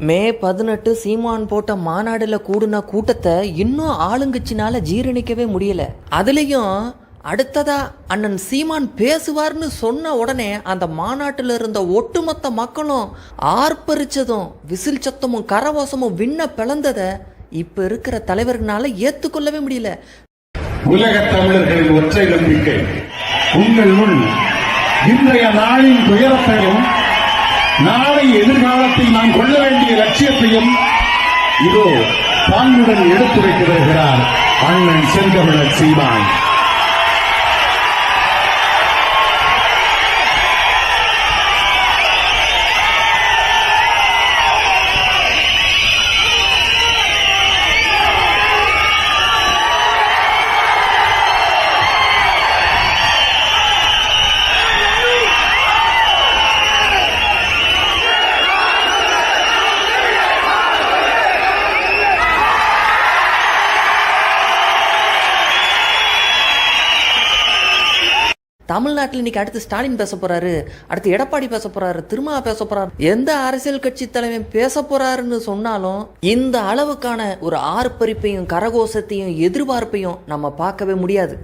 மே பதினெட்டு சீமான் போட்ட மாநாடுல கூடுன கூட்டத்தை இன்னும் ஆளுங்கட்சினால ஜீரணிக்கவே முடியல. அதுலயும் அடுத்ததா அண்ணன் சீமான் பேசுவார்னு சொன்ன உடனே அந்த மாநாட்டில் இருந்த ஒட்டுமொத்த மக்களும் ஆர்ப்பரிச்சதும் விசில் சத்தமும் கரவாசமும் விண்ண பிளந்ததை இப்ப இருக்கிற தலைவர்களால ஏத்துக்கொள்ளவே முடியல. உலக தமிழர்களின் ஒற்றை நம்பிக்கை உங்கள் முன் இன்றைய நாளின் துயரத்தையும் நாளை எதிர்காலத்தில் நாம் கொள்ள வேண்டிய லட்சியத்தையும் இதோ பாங்குடன் எடுத்துரைத்து வருகிறார் அண்ணன் செந்தமிழர் சீமான். தமிழ்நாட்டில் இன்னைக்கு அடுத்து ஸ்டாலின் பேச போறாரு அடுத்து எடப்பாடி பேச போறாரு திருமா பேச போறாரு. எந்த அரசியல் கட்சி தலைவன் பேச போறாருன்னு சொன்னாலும் இந்த அளவுக்கான ஒரு ஆர்ப்பரிப்பையும் கரகோஷத்தையும் எதிர்பார்ப்பையும் நம்ம பார்க்கவே முடியாது.